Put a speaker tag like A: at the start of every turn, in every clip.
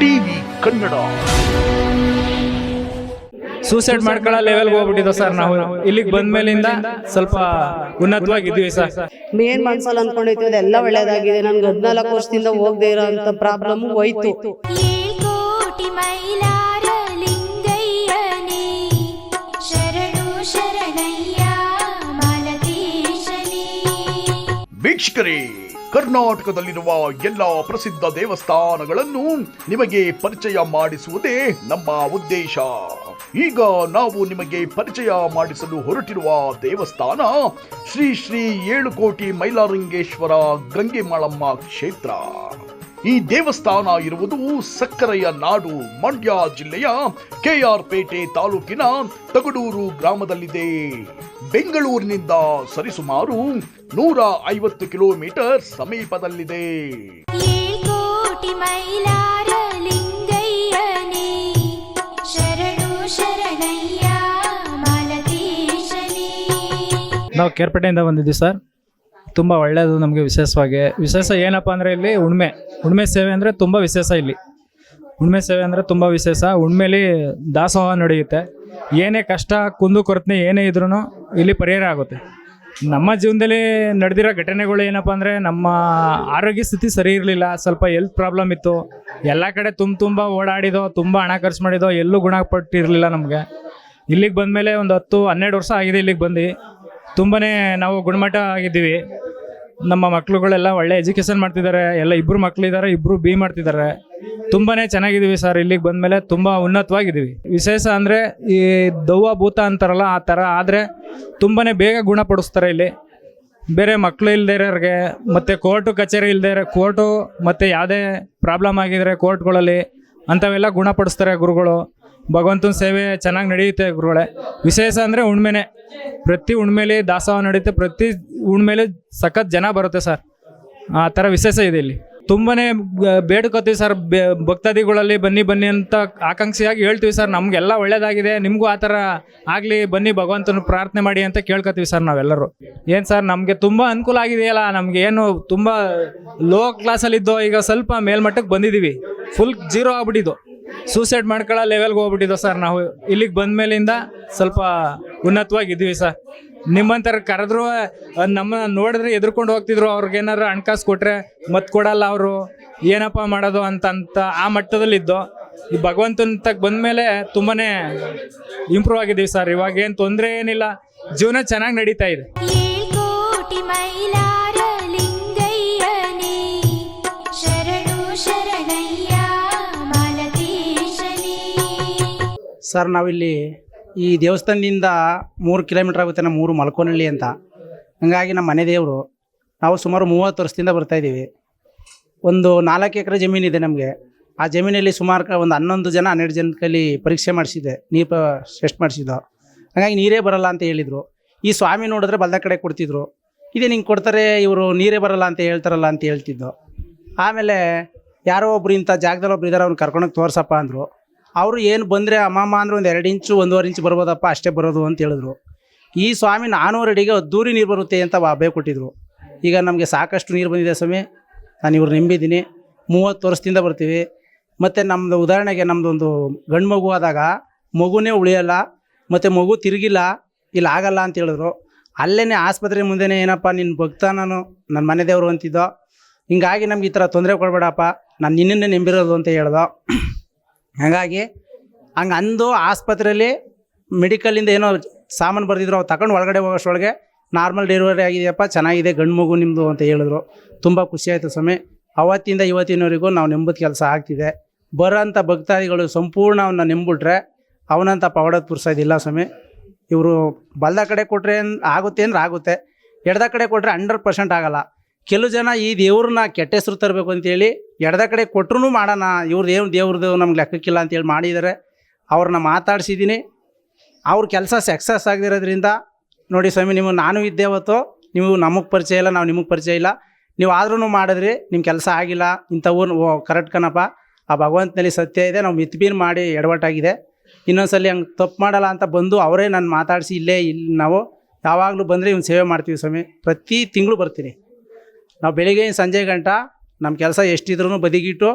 A: TV Kannada.
B: Suicide ಮಾಡ್ಕೊಳ್ಳೋ ಲೆವೆಲ್ಗೆ ಹೋಗ್ಬಿಟ್ಟಿದ್ದ sir ನಾವು. ಇಲ್ಲಿಗೆ ಬಂದ ಮೇಲಿಂದ ಸ್ವಲ್ಪ ಉನ್ನತವಾಗಿದ್ವಿ ಸರ್
C: ಮೇನ್ ಮನ್ಸಲ್ಲಿ ಅನ್ಕೊಂಡೈತಿ ಅದೆಲ್ಲ ಒಳ್ಳೇದಾಗಿದೆ. ನನ್ಗೆ ಹದಿನಾಲ್ಕು ವರ್ಷದಿಂದ ಹೋಗದೆ ಇರೋ ಅಂತ ಪ್ರಾಬ್ಲಮ್ ಹೋಯ್ತು.
D: ಕೋಟಿ ಮೈಲಾರ ಲಿಂಗಯ್ಯನೇ ಶರಣು ಶರಣಯ್ಯ ಮಾಲತೇಶನೇ
A: ವೀಕ್ಷಕರೇ ಕರ್ನಾಟಕದಲ್ಲಿರುವ ಎಲ್ಲ ಪ್ರಸಿದ್ಧ ದೇವಸ್ಥಾನಗಳನ್ನು ನಿಮಗೆ ಪರಿಚಯ ಮಾಡಿಸುವುದೇ ನಮ್ಮ ಉದ್ದೇಶ. ಈಗ ನಾವು ನಿಮಗೆ ಪರಿಚಯ ಮಾಡಿಸಲು ಹೊರಟಿರುವ ದೇವಸ್ಥಾನ ಶ್ರೀ ಶ್ರೀ ಏಳು ಕೋಟಿ ಮೈಲಾರಂಗೇಶ್ವರ ಗಂಗೆಮಾಳಮ್ಮ ಕ್ಷೇತ್ರ. ಈ ದೇವಸ್ಥಾನ ಇರುವುದು ಸಕ್ಕರೆಯ ನಾಡು. ಮಂಡ್ಯ ಜಿಲ್ಲೆಯ ಕೆಆರ್ ಪೇಟೆ ತಾಲೂಕಿನ ತಗಡೂರು ಗ್ರಾಮದಲ್ಲಿದೆ. ಬೆಂಗಳೂರಿನಿಂದ ಸರಿಸುಮಾರು ನೂರ ಐವತ್ತು ಕಿಲೋಮೀಟರ್ ಸಮೀಪದಲ್ಲಿದೆ.
D: ಏಳ್ಕೋಟಿ ಮೈಲಾರ ಲಿಂಗಯ್ಯನೇ ಶರಣು ಶರಣಯ್ಯ ಮಾಲತೇಶನೇ
B: ನಾವು ಕೇರ್ಪೇಟೆಯಿಂದ ಬಂದಿದ್ದೀವಿ ಸರ್. ತುಂಬ ಒಳ್ಳೆಯದು ನಮಗೆ ವಿಶೇಷವಾಗಿ. ವಿಶೇಷ ಏನಪ್ಪ ಅಂದರೆ ಇಲ್ಲಿ ಉಣ್ಮೆ. ಉಣ್ಮೆ ಸೇವೆ ಅಂದರೆ ತುಂಬ ವಿಶೇಷ ಇಲ್ಲಿ. ಉಣ್ಮೆ ಸೇವೆ ಅಂದರೆ ತುಂಬ ವಿಶೇಷ. ಉಣ್ಮೇಲಿ ದಾಸೋಹ ನಡೆಯುತ್ತೆ. ಏನೇ ಕಷ್ಟ ಕುಂದು ಕೊರತೆ ಏನೇ ಇದ್ರೂ ಇಲ್ಲಿ ಪರಿಹಾರ ಆಗುತ್ತೆ. ನಮ್ಮ ಜೀವನದಲ್ಲಿ ನಡೆದಿರೋ ಘಟನೆಗಳು ಏನಪ್ಪ ಅಂದರೆ ನಮ್ಮ ಆರೋಗ್ಯ ಸ್ಥಿತಿ ಸರಿ ಇರಲಿಲ್ಲ. ಸ್ವಲ್ಪ ಹೆಲ್ತ್ ಪ್ರಾಬ್ಲಮ್ ಇತ್ತು. ಎಲ್ಲ ಕಡೆ ತುಂಬ ತುಂಬ ಓಡಾಡಿದೋ, ತುಂಬ ಹಣ ಖರ್ಚು ಮಾಡಿದೋ ಎಲ್ಲೂ ಗುಣಪಟ್ಟಿರಲಿಲ್ಲ ನಮಗೆ. ಇಲ್ಲಿಗೆ ಬಂದಮೇಲೆ ಒಂದು ಹತ್ತು ಹನ್ನೆರಡು ವರ್ಷ ಆಗಿದೆ ಇಲ್ಲಿಗೆ ಬಂದು. ತುಂಬಾ ನಾವು ಗುಣಮಟ್ಟ ಆಗಿದ್ದೀವಿ. ನಮ್ಮ ಮಕ್ಳುಗಳೆಲ್ಲ ಒಳ್ಳೆ ಎಜುಕೇಶನ್ ಮಾಡ್ತಿದ್ದಾರೆ, ಎಲ್ಲ ಇಬ್ಬರು ಮಕ್ಳಿದ್ದಾರೆ ಇಬ್ಬರು ಬಿ ಮಾಡ್ತಿದ್ದಾರೆ. ತುಂಬಾನೇ ಚೆನ್ನಾಗಿದ್ದೀವಿ ಸರ್, ಇಲ್ಲಿಗೆ ಬಂದಮೇಲೆ ತುಂಬ ಉನ್ನತವಾಗಿದ್ದೀವಿ. ವಿಶೇಷ ಅಂದರೆ ಈ ದವ್ವ ಭೂತ ಅಂತಾರಲ್ಲ, ಆ ಥರ ಆದರೆ ತುಂಬಾ ಬೇಗ ಗುಣಪಡಿಸ್ತಾರೆ ಇಲ್ಲಿ. ಬೇರೆ ಮಕ್ಕಳು ಇಲ್ಲದೇ ಇರೋರಿಗೆ, ಮತ್ತು ಕೋರ್ಟು ಕಚೇರಿ ಇಲ್ಲದೇ ಇರೋ ಕೋರ್ಟು ಮತ್ತು ಯಾವುದೇ ಪ್ರಾಬ್ಲಮ್ ಆಗಿದ್ರೆ ಕೋರ್ಟ್ಗಳಲ್ಲಿ ಅಂಥವೆಲ್ಲ ಗುಣಪಡಿಸ್ತಾರೆ ಗುರುಗಳು. ಭಗವಂತನ ಸೇವೆ ಚೆನ್ನಾಗಿ ನಡೆಯುತ್ತೆ ಗುರುಗಳೇ. ವಿಶೇಷ ಅಂದರೆ ಉಣ್ಮೆನೆ. ಪ್ರತಿ ಉಣ್ಮೇಲೆ ದಾಸೋಹ ನಡೆಯುತ್ತೆ, ಪ್ರತಿ ಉಣ್ಮೇಲೆ ಸಖತ್ ಜನ ಬರುತ್ತೆ ಸರ್. ಆ ಥರ ವಿಶೇಷ ಇದೆ ಇಲ್ಲಿ. ತುಂಬನೇ ಬೇಡ್ಕೋತೀವಿ ಸರ್ ಭಕ್ತಾದಿಗಳಲ್ಲಿ ಬನ್ನಿ ಬನ್ನಿ ಅಂತ ಆಕಾಂಕ್ಷಿಯಾಗಿ ಹೇಳ್ತೀವಿ ಸರ್. ನಮಗೆಲ್ಲ ಒಳ್ಳೇದಾಗಿದೆ, ನಿಮಗೂ ಆ ಥರ ಆಗಲಿ, ಬನ್ನಿ ಭಗವಂತನ ಪ್ರಾರ್ಥನೆ ಮಾಡಿ ಅಂತ ಕೇಳ್ಕೊತೀವಿ ಸರ್ ನಾವೆಲ್ಲರೂ. ಏನು ಸರ್, ನಮಗೆ ತುಂಬ ಅನುಕೂಲ ಆಗಿದೆಯಲ್ಲ, ನಮಗೆ ಏನು ತುಂಬ ಲೋ ಕ್ಲಾಸಲ್ಲಿದ್ದೋ ಈಗ ಸ್ವಲ್ಪ ಮೇಲ್ಮಟ್ಟಕ್ಕೆ ಬಂದಿದ್ದೀವಿ. Full zero ಆಗ್ಬಿಟ್ಟಿದ್ದು. ಸೂಸೈಡ್ ಮಾಡ್ಕೊಳ್ಳೋ ಲೆವೆಲ್ಗೆ ಹೋಗ್ಬಿಟ್ಟಿದ್ದೋ ಸರ್ ನಾವು ಇಲ್ಲಿಗೆ ಬಂದ ಮೇಲಿಂದ ಸ್ವಲ್ಪ ಉನ್ನತವಾಗಿದ್ದೀವಿ ಸರ್ ನಿಮ್ಮಂತರ ಕರೆದ್ರು ನಮ್ಮ ನೋಡಿದ್ರೆ ಎದುರ್ಕೊಂಡು ಹೋಗ್ತಿದ್ರು. ಅವ್ರಿಗೆ ಹಣಕಾಸು ಕೊಟ್ಟರೆ ಮತ್ತೆ ಕೊಡಲ್ಲ ಅವರು. ಏನಪ್ಪ ಮಾಡೋದು ಅಂತಂತ ಅಂತ ಆ ಮಟ್ಟದಲ್ಲಿದ್ದು ಈ ಭಗವಂತನ ತಗ ಬಂದಮೇಲೆ ತುಂಬಾ ಇಂಪ್ರೂವ್ ಆಗಿದ್ದೀವಿ ಸರ್ ಇವಾಗ ಏನು ತೊಂದರೆ ಏನಿಲ್ಲ. ಜೀವನ ಚೆನ್ನಾಗಿ ನಡೀತಾ ಇದೆ.
E: ಸರ್, ನಾವಿಲ್ಲಿ ಈ ದೇವಸ್ಥಾನದಿಂದ ಮೂರು ಕಿಲೋಮೀಟ್ರ್ ಆಗುತ್ತೆ ನಮ್ಮ ಊರು ಮಲ್ಕೋನಹಳ್ಳಿ ಅಂತ. ಹಂಗಾಗಿ ನಮ್ಮ ಮನೆ ದೇವರು, ನಾವು ಸುಮಾರು ಮೂವತ್ತು ವರ್ಷದಿಂದ ಬರ್ತಾಯಿದ್ದೀವಿ ಒಂದು ನಾಲ್ಕು ಎಕರೆ ಜಮೀನಿದೆ ನಮಗೆ. ಆ ಜಮೀನಲ್ಲಿ ಸುಮಾರು ಒಂದು ಹನ್ನೊಂದು ಜನ, ಹನ್ನೆರಡು ಜನ ಪರೀಕ್ಷೆ ಮಾಡಿಸಿದ್ದೆ ನೀರು ಟೆಸ್ಟ್ ಮಾಡಿಸಿದ್ದು. ಹಾಗಾಗಿ ನೀರೇ ಬರಲ್ಲ ಅಂತ ಹೇಳಿದರು. ಈ ಸ್ವಾಮಿ ನೋಡಿದ್ರೆ ಬಲ್ದ ಕಡೆ ಕೊಡ್ತಿದ್ರು. ಇದೇ ನಿಂಗೆ ಕೊಡ್ತಾರೆ, ಇವರು ನೀರೇ ಬರಲ್ಲ ಅಂತ ಹೇಳ್ತಾರಲ್ಲ ಅಂತ ಹೇಳ್ತಿದ್ದು. ಆಮೇಲೆ ಯಾರೋ ಒಬ್ರು ಇಂಥ ಜಾಗದಲ್ಲಿ ಒಬ್ರು ಇದ್ದಾರೆ ಅವ್ನು ಕರ್ಕೊಂಡೋಗಿ ತೋರ್ಸಪ್ಪ ಅಂದರು. ಅವರು ಏನು ಬಂದರೆ ಅಮ್ಮಮ್ಮ ಅಂದ್ರೆ ಒಂದು ಎರಡು ಇಂಚು, ಒಂದೂವರೆ ಇಂಚು ಬರ್ಬೋದಪ್ಪ, ಅಷ್ಟೇ ಬರೋದು ಅಂತ ಹೇಳಿದ್ರು. ಈ ಸ್ವಾಮಿ ನಾನ್ನೂರು ಅಡಿಗೆ ಅದ್ದೂರಿ ನೀರು ಬರುತ್ತೆ ಅಂತ ಬಾಬೆ ಕೊಟ್ಟಿದ್ರು. ಈಗ ನಮಗೆ ಸಾಕಷ್ಟು ನೀರು ಬಂದಿದೆ ಸ್ವಾಮಿ. ನಾನು ಇವ್ರು ನಂಬಿದ್ದೀನಿ. ಮೂವತ್ತು ವರ್ಷದಿಂದ ಬರ್ತೀವಿ. ಮತ್ತು ನಮ್ಮದು ಉದಾಹರಣೆಗೆ ನಮ್ಮದು ಒಂದು ಗಂಡು ಮಗು ಆದಾಗ ಮಗುನೇ ಉಳಿಯಲ್ಲ, ಮತ್ತು ಮಗು ತಿರುಗಿಲ್ಲ, ಇಲ್ಲಿ ಆಗಲ್ಲ ಅಂತ ಹೇಳಿದ್ರು. ಅಲ್ಲೇ ಆಸ್ಪತ್ರೆ ಮುಂದೆನೇ ಏನಪ್ಪ ನಿನ್ನ ಭಕ್ತ ನಾನು ನನ್ನ ಮನೆ ದೇವರು ಅಂತಿದ್ದೋ. ಹಿಂಗಾಗಿ ನಮ್ಗೆ ಈ ಥರ ತೊಂದರೆ ಕೊಡಬೇಡಪ್ಪ. ನಾನು ನಿನ್ನನ್ನೇ ನಂಬಿರೋದು ಅಂತ ಹೇಳ್ದೋ. ಹಾಗಾಗಿ ಹಂಗೆ ಅಂದು ಆಸ್ಪತ್ರೆಯಲ್ಲಿ ಮೆಡಿಕಲಿಂದ ಏನೋ ಸಾಮಾನು ಬರೆದಿದ್ರು ಅವ್ರು ತಗೊಂಡು ಒಳಗಡೆ ಹೋಗೋಷ್ಟೊಳಗೆ ನಾರ್ಮಲ್ ಡೆಲಿವರಿ ಆಗಿದೆಯಪ್ಪ, ಚೆನ್ನಾಗಿದೆ, ಗಂಡು ಮಗು ನಿಮ್ಮದು ಅಂತ ಹೇಳಿದ್ರು. ತುಂಬ ಖುಷಿ ಆಯಿತು ಸ್ವಾಮಿ. ಅವತ್ತಿಂದ ಇವತ್ತಿನವರೆಗೂ ನಾವು ನೆಂಬುದು ಕೆಲಸ ಆಗ್ತಿದೆ. ಬರೋಂಥ ಭಕ್ತಾದಿಗಳು ಸಂಪೂರ್ಣ ಅವನ್ನ ನೆಂಬಿಟ್ರೆ ಅವನಂತ ಪವಾಡದ ಪುರ್ಸೋದಿಲ್ಲ ಸ್ವಾಮಿ. ಇವರು ಬಲ್ದ ಕಡೆ ಕೊಟ್ಟರೆ ಆಗುತ್ತೆ ಅಂದ್ರೆ ಆಗುತ್ತೆ. ಎಡದ ಕಡೆ ಕೊಟ್ಟರೆ ಹಂಡ್ರೆಡ್ ಪರ್ಸೆಂಟ್ ಆಗಲ್ಲ. ಕೆಲವು ಜನ ಈ ದೇವ್ರನ್ನ ಕೆಟ್ಟ ಹೆಸರು ತರಬೇಕು ಅಂತೇಳಿ ಎಡದ ಕಡೆ ಕೊಟ್ಟರು ಮಾಡೋಣ. ಇವ್ರದ್ದು ಏನು ದೇವ್ರದ್ದು ನಮ್ಗೆ ಲೆಕ್ಕಕ್ಕಿಲ್ಲ ಅಂತೇಳಿ ಮಾಡಿದ್ದಾರೆ. ಅವ್ರನ್ನ ಮಾತಾಡಿಸಿದ್ದೀನಿ. ಅವ್ರ ಕೆಲಸ ಸಕ್ಸಸ್ ಆಗದಿರೋದ್ರಿಂದ ನೋಡಿ ಸ್ವಾಮಿ, ನಿಮಗೆ ನಾನು ಇದ್ದೆ ಅವತ್ತು. ನೀವು ನಮಗೆ ಪರಿಚಯ ಇಲ್ಲ, ನಾವು ನಿಮಗೆ ಪರಿಚಯ ಇಲ್ಲ. ನೀವು ಆದ್ರೂ ಮಾಡಿದ್ರಿ ನಿಮ್ಮ ಕೆಲಸ ಆಗಿಲ್ಲ. ಇಂಥವು ಕರೆಕ್ಟ್ ಕಣಪ್ಪ. ಆ ಭಗವಂತನಲ್ಲಿ ಸತ್ಯ ಇದೆ, ನಾವು ಮಿತ್ಬೀನ್ ಮಾಡಿ ಎಡವಟ್ಟಾಗಿದೆ. ಇನ್ನೊಂದ್ಸಲಿ ಹಂಗೆ ತಪ್ಪು ಮಾಡಲ್ಲ ಅಂತ ಬಂದು ಅವರೇ ನಾನು ಮಾತಾಡಿಸಿ ಇಲ್ಲೇ ಇಲ್ಲಿ ನಾವು ಯಾವಾಗಲೂ ಬಂದರೆ ಇವ್ನು ಸೇವೆ ಮಾಡ್ತೀವಿ ಸ್ವಾಮಿ. ಪ್ರತಿ ತಿಂಗಳು ಬರ್ತೀನಿ. ನಾವು ಬೆಳಿಗ್ಗೆ ಸಂಜೆ ಗಂಟ ನಮ್ಮ ಕೆಲಸ ಎಷ್ಟಿದ್ರೂ ಬದಿಗಿಟ್ಟು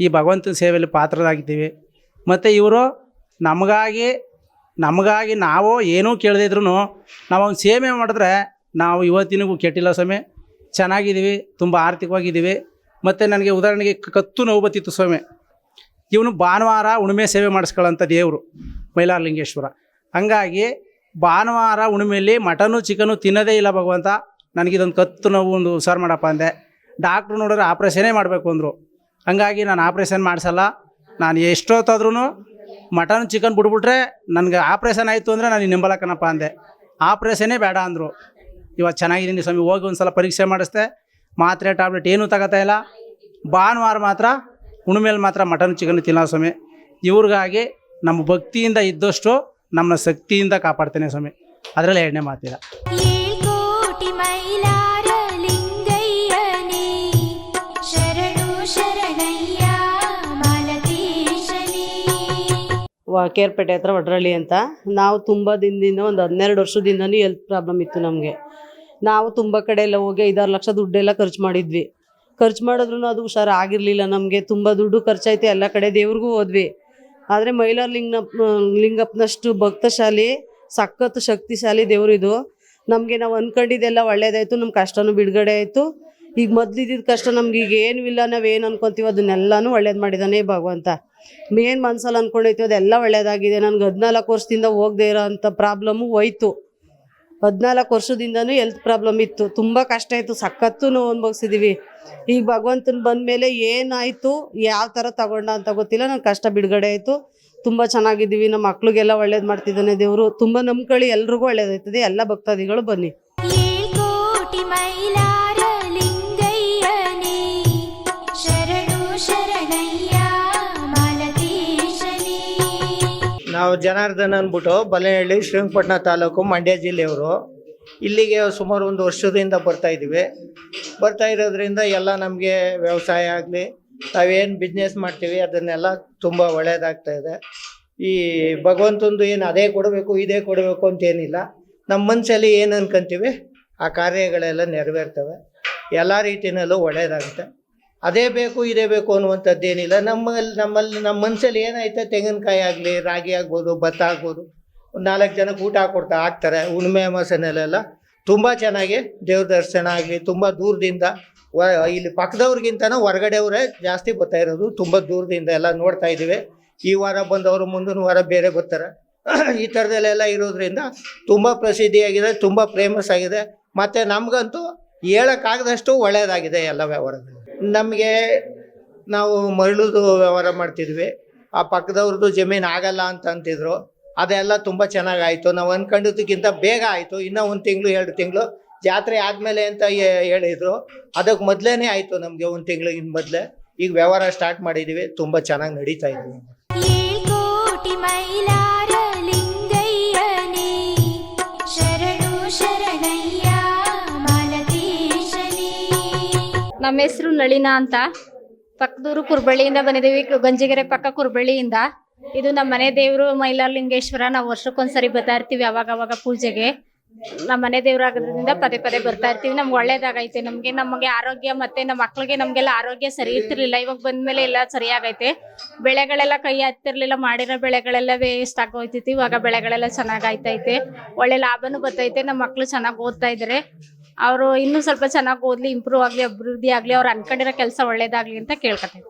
E: ಈ ಭಗವಂತನ ಸೇವೆಯಲ್ಲಿ ಪಾತ್ರರಾಗಿದ್ದೀವಿ. ಮತ್ತು ಇವರು ನಮಗಾಗಿ ನಮಗಾಗಿ ನಾವು ಏನೂ ಕೇಳದಿದ್ರು ನಾವು ಅವ್ನು ಸೇವೆ ಮಾಡಿದ್ರೆ ನಾವು ಇವತ್ತಿನಿಗೂ ಕೆಟ್ಟಿಲ್ಲ ಸ್ವಾಮಿ. ಚೆನ್ನಾಗಿದ್ದೀವಿ, ತುಂಬ ಆರ್ಥಿಕವಾಗಿದ್ದೀವಿ. ಮತ್ತು ನನಗೆ ಉದಾಹರಣೆಗೆ ಕತ್ತು ನೋವು ಬತ್ತಿತ್ತು ಸ್ವಾಮಿ. ಇವನು ಭಾನುವಾರ ಉಣಿಮೆ ಸೇವೆ ಮಾಡಿಸ್ಕೊಳ್ಳೋಂಥ ದೇವರು, ಮೈಲಾರಲಿಂಗೇಶ್ವರ. ಹಂಗಾಗಿ ಭಾನುವಾರ ಉಣಿಮೆಯಲ್ಲಿ ಮಟನು, ಚಿಕನು ತಿನ್ನೋದೇ ಇಲ್ಲ ಭಗವಂತ. ನನಗಿದೊಂದು ಕತ್ತು ನೋವು ಒಂದು ಹುಷಾರು ಮಾಡಪ್ಪ ಅಂದೆ. ಡಾಕ್ಟ್ರು ನೋಡಿದ್ರೆ ಆಪ್ರೇಷನೇ ಮಾಡಬೇಕು ಅಂದರು. ಹಂಗಾಗಿ ನಾನು ಆಪ್ರೇಷನ್ ಮಾಡಿಸಲ್ಲ. ನಾನು ಎಷ್ಟೊತ್ತಾದ್ರೂ ಮಟನ್ ಚಿಕನ್ ಬಿಟ್ಬಿಟ್ರೆ ನನಗೆ ಆಪ್ರೇಷನ್ ಆಯಿತು ಅಂದರೆ ನಾನು ನಿಂಬಲಕ್ಕನಪ್ಪ ಅಂದೆ. ಆಪ್ರೇಷನೇ ಬೇಡ ಅಂದರು. ಇವಾಗ ಚೆನ್ನಾಗಿದ್ದೀನಿ ಸ್ವಾಮಿ, ಹೋಗಿ ಒಂದು ಸಲ ಪರೀಕ್ಷೆ ಮಾಡಿಸ್ದೆ. ಮಾತ್ರೆ ಟ್ಯಾಬ್ಲೆಟ್ ಏನೂ ತಗೋತಾ ಇಲ್ಲ. ಭಾನುವಾರ ಮಾತ್ರ ಹುಣ್ಮೇಲೆ ಮಾತ್ರ ಮಟನ್ ಚಿಕನ್ ತಿನ್ನ ಸ್ವಾಮಿ. ಇವ್ರಿಗಾಗಿ ನಮ್ಮ ಭಕ್ತಿಯಿಂದ ಇದ್ದಷ್ಟು ನಮ್ಮನ್ನ ಶಕ್ತಿಯಿಂದ ಕಾಪಾಡ್ತೇನೆ ಸ್ವಾಮಿ. ಅದರಲ್ಲಿ ಎರಡನೇ ಮಾತಿಲ್ಲ
C: ಕೇರ್ಪೇಟೆ ಹತ್ರ ವಡ್ರಳ್ಳಿ ಅಂತ. ನಾವು ತುಂಬ ದಿನದಿಂದ ಒಂದು ಹನ್ನೆರಡು ವರ್ಷದಿಂದನೂ ಹೆಲ್ತ್ ಪ್ರಾಬ್ಲಮ್ ಇತ್ತು ನಮಗೆ. ನಾವು ತುಂಬ ಕಡೆ ಎಲ್ಲ ಹೋಗಿ ಐದಾರು ಲಕ್ಷ ದುಡ್ಡೆಲ್ಲ ಖರ್ಚು ಮಾಡಿದ್ವಿ. ಖರ್ಚು ಮಾಡಿದ್ರು ಅದು ಹುಷಾರು ಆಗಿರಲಿಲ್ಲ ನಮಗೆ. ತುಂಬ ದುಡ್ಡು ಖರ್ಚಾಯ್ತು ಎಲ್ಲ ಕಡೆ ದೇವ್ರಿಗೂ ಹೋದ್ವಿ. ಆದರೆ ಮೈಲಾರ ಲಿಂಗ ಲಿಂಗಪ್ಪನಷ್ಟು ಭಕ್ತಶಾಲಿ ಸಖತ್ತು ಶಕ್ತಿಶಾಲಿ ದೇವರು ಇದು ನಮಗೆ ನಾವು ಅಂದ್ಕೊಂಡಿದ್ದೆಲ್ಲ ಒಳ್ಳೇದಾಯಿತು ನಮ್ಮ ಕಷ್ಟನೂ ಬಿಡುಗಡೆ ಆಯಿತು. ಈಗ ಮೊದ್ಲಿದ್ದಿದ್ದ ಕಷ್ಟ ನಮ್ಗೆ ಈಗ ಏನೂ ಇಲ್ಲ ಏನು ಅನ್ಕೊಂತೀವಿ ಅದನ್ನೆಲ್ಲನೂ ಒಳ್ಳೇದು ಮಾಡಿದಾನೆ ಭಗವಂತ. ಮೇನ್ ಮನ್ಸಲ್ಲಿ ಅನ್ಕೊಂಡೈತಿ ಅದೆಲ್ಲ ಒಳ್ಳೇದಾಗಿದೆ. ನನ್ಗೆ ಹದಿನಾಲ್ಕು ವರ್ಷದಿಂದ ಹೋಗದೆ ಇರೋ ಅಂಥ ಪ್ರಾಬ್ಲಮ್ಮು ಹೋಯ್ತು. ಹದಿನಾಲ್ಕು ವರ್ಷದಿಂದನೂ ಹೆಲ್ತ್ ಪ್ರಾಬ್ಲಮ್ ಇತ್ತು. ತುಂಬ ಕಷ್ಟ ಆಯಿತು ಸಖತ್ತು ನೋವು ಅನುಭವಿಸಿದ್ದೀವಿ ಈಗ ಭಗವಂತನ ಬಂದ ಮೇಲೆ ಏನಾಯಿತು, ಯಾವ ಥರ ತಗೊಂಡ ಅಂತ ಗೊತ್ತಿಲ್ಲ. ನನ್ನ ಕಷ್ಟ ಬಿಡುಗಡೆ ಆಯಿತು. ತುಂಬ ಚೆನ್ನಾಗಿದ್ದೀವಿ ನಮ್ಮ ಮಕ್ಳಿಗೆಲ್ಲ ಒಳ್ಳೇದು ಮಾಡ್ತಿದ್ದಾನೆ ದೇವರು. ತುಂಬ ನಂಬ್ಕೊಳ್ಳಿ ಎಲ್ರಿಗೂ ಒಳ್ಳೇದಾಯ್ತದೆ. ಎಲ್ಲ ಭಕ್ತಾದಿಗಳು ಬನ್ನಿ.
D: ಏಳ್ಕೋಟಿ ಮೈಲಾರ ಲಿಂಗಯ್ಯನೇ ಶರಣು ಶರಣಯ್ಯ ಮಾಲತೇಶನೇ
F: ನಾವು ಜನಾರ್ದನ್ ಅಂದ್ಬಿಟ್ಟು ಬಲೆಹಳ್ಳಿ ಶ್ರೀರಂಗಪಟ್ಟಣ ತಾಲೂಕು ಮಂಡ್ಯ ಜಿಲ್ಲೆಯವರು. ಇಲ್ಲಿಗೆ ಸುಮಾರು ಒಂದು ವರ್ಷದಿಂದ ಬರ್ತಾ ಇದ್ದೀವಿ. ಬರ್ತಾ ಇರೋದ್ರಿಂದ ಎಲ್ಲ ನಮಗೆ ವ್ಯವಸಾಯ ಆಗಲಿ ನಾವೇನು ಬಿಸ್ನೆಸ್ ಮಾಡ್ತೀವಿ, ಅದನ್ನೆಲ್ಲ ತುಂಬ ಒಳ್ಳೆಯದಾಗ್ತಾ ಇದೆ. ಈ ಭಗವಂತಂದು ಏನು ಅದೇ ಕೊಡಬೇಕು, ಇದೇ ಕೊಡಬೇಕು ಅಂತ ಏನಿಲ್ಲ ನಮ್ಮ ಮನಸ್ಸಲ್ಲಿ ಏನು ಅನ್ಕೊಂತೀವಿ, ಆ ಕಾರ್ಯಗಳೆಲ್ಲ ನೆರವೇರ್ತವೆ. ಎಲ್ಲ ರೀತಿಯಲ್ಲೂ ಒಳ್ಳೆಯದಾಗುತ್ತೆ ಅದೇ ಬೇಕು, ಇದೇ ಬೇಕು ಅನ್ನುವಂಥದ್ದೇನಿಲ್ಲ. ನಮ್ಮಲ್ಲಿ ನಮ್ಮಲ್ಲಿ ನಮ್ಮ ಮನಸ್ಸಲ್ಲಿ ಏನಾಯ್ತು, ತೆಂಗಿನಕಾಯಿ ಆಗಲಿ, ರಾಗಿ ಆಗ್ಬೋದು, ಭತ್ತ ಆಗ್ಬೋದು, ನಾಲ್ಕು ಜನಕ್ಕೆ ಊಟ ಕೊಡ್ತಾ ಹಾಕ್ತಾರೆ ಹುಣ್ಮೆ ಅಮಾಸೆನಲ್ಲೆಲ್ಲ ತುಂಬ ಚೆನ್ನಾಗಿ ದೇವ್ರ ದರ್ಶನ ಆಗಲಿ, ತುಂಬ ದೂರದಿಂದ ಇಲ್ಲಿ ಪಕ್ಕದವ್ರಿಗಿಂತನೂ ಹೊರಗಡೆಯವರೇ ಜಾಸ್ತಿ ಬರ್ತಾ ಇರೋದು. ತುಂಬ ದೂರದಿಂದ ಎಲ್ಲ ನೋಡ್ತಾ ಇದ್ದೀವಿ. ಈ ವಾರ ಬಂದವರು ಮುಂದಿನ ವಾರ ಬೇರೆ ಬರ್ತಾರೆ. ಈ ಥರದಲ್ಲೆಲ್ಲ ಇರೋದ್ರಿಂದ ತುಂಬ ಪ್ರಸಿದ್ಧಿಯಾಗಿದೆ, ತುಂಬ ಫೇಮಸ್ ಆಗಿದೆ. ಮತ್ತು ನಮಗಂತೂ ಹೇಳೋಕ್ಕಾಗದಷ್ಟು ಒಳ್ಳೆಯದಾಗಿದೆ ಎಲ್ಲ ವ್ಯವಹಾರಗಳು. ನಮಗೆ ನಾವು ಮರಳುದು ವ್ಯವಹಾರ ಮಾಡ್ತಿದ್ವಿ. ಆ ಪಕ್ಕದವ್ರದ್ದು ಜಮೀನು ಆಗಲ್ಲ ಅಂತ ಅಂತಿದ್ರು. ಅದೆಲ್ಲ ತುಂಬ ಚೆನ್ನಾಗಾಯಿತು. ನಾವು ಅಂದ್ಕೊಂಡಿದ್ದಕ್ಕಿಂತ ಬೇಗ ಆಯಿತು. ಇನ್ನೂ ಒಂದು ತಿಂಗಳು, ಎರಡು ತಿಂಗಳು ಜಾತ್ರೆ ಆದ್ಮೇಲೆ ಅಂತ ಹೇಳಿದ್ರು. ಅದಕ್ಕೆ ಮೊದ್ಲೇನೆ ಆಯ್ತು ನಮಗೆ ಒಂದ್ ತಿಂಗಳಿಗಿನ ಮೊದಲೇ. ಈಗ ವ್ಯವಹಾರ ಸ್ಟಾರ್ಟ್ ಮಾಡಿದೀವಿ. ತುಂಬಾ ಚೆನ್ನಾಗಿ ನಡೀತಾ
D: ಇದೆ.
G: ನಮ್ಮ ಹೆಸರು ನಳಿನ ಅಂತ. ಪಕ್ಕದೂರು ಕುರ್ಬಳ್ಳಿಯಿಂದ ಬಂದಿದ್ದೀವಿ. ಗಂಜಿಗೆರೆ ಪಕ್ಕ ಕುರ್ಬಳ್ಳಿಯಿಂದ. ಇದು ನಮ್ಮ ಮನೆ ದೇವರು ಮೈಲಾರಲಿಂಗೇಶ್ವರ. ನಾವು ವರ್ಷಕ್ಕೊಂದ್ಸರಿ ಬರ್ತಾ ಇರ್ತೀವಿ ಅವಾಗ ಅವಾಗ ಪೂಜೆಗೆ. ನಮ್ಮ ಮನೆ ದೇವರಾಗೋದ್ರಿಂದ ಪದೇ ಪದೇ ಬರ್ತಾ ಇರ್ತೀವಿ. ನಮ್ಗೆ ಒಳ್ಳೇದಾಗೈತೆ. ನಮ್ಗೆ, ನಮಗೆ ಆರೋಗ್ಯ ಮತ್ತೆ ನಮ್ಮ ಮಕ್ಳಿಗೆ ನಮ್ಗೆಲ್ಲ ಆರೋಗ್ಯ ಸರಿ ಇರ್ತಿರ್ಲಿಲ್ಲ. ಇವಾಗ ಬಂದ್ಮೇಲೆ ಎಲ್ಲ ಸರಿಯಾಗೈತೆ. ಬೆಳೆಗಳೆಲ್ಲ ಕೈ ಹತ್ತಿರ್ಲಿಲ್ಲ ಮಾಡಿರೋ ಬೆಳೆಗಳೆಲ್ಲ ವೇಸ್ಟ್ ಆಗೋಯ್ತೈತಿ ಇವಾಗ ಬೆಳೆಗಳೆಲ್ಲ ಚೆನ್ನಾಗ್ ಆಯ್ತೈತೆ ಒಳ್ಳೆ ಲಾಭನೂ ಬರ್ತೈತೆ. ನಮ್ಮ ಮಕ್ಳು ಚೆನ್ನಾಗಿ ಓದ್ತಾ ಇದಾರೆ. ಅವರು ಇನ್ನೂ ಸ್ವಲ್ಪ ಚೆನ್ನಾಗಿ ಓದ್ಲಿ ಇಂಪ್ರೂವ್ ಆಗಲಿ, ಅಭಿವೃದ್ಧಿ ಆಗ್ಲಿ, ಅವ್ರು ಅನ್ಕೊಂಡಿರೋ ಕೆಲಸ ಒಳ್ಳೇದಾಗ್ಲಿ ಅಂತ ಕೇಳ್ಕೊತೀನಿ.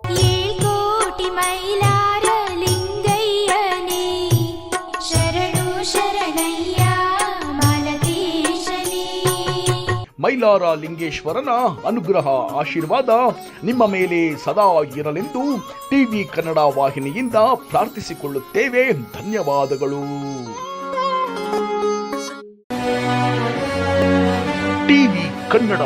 A: ಮೈಲಾರ ಲಿಂಗೇಶ್ವರನ ಅನುಗ್ರಹ ಆಶೀರ್ವಾದ ನಿಮ್ಮ ಮೇಲೆ ಸದಾ ಇರಲೆಂದು ಟಿವಿ ಕನ್ನಡ ವಾಹಿನಿಯಿಂದ ಪ್ರಾರ್ಥಿಸಿಕೊಳ್ಳುತ್ತೇವೆ. ಧನ್ಯವಾದಗಳು. ಟಿವಿ ಕನ್ನಡ.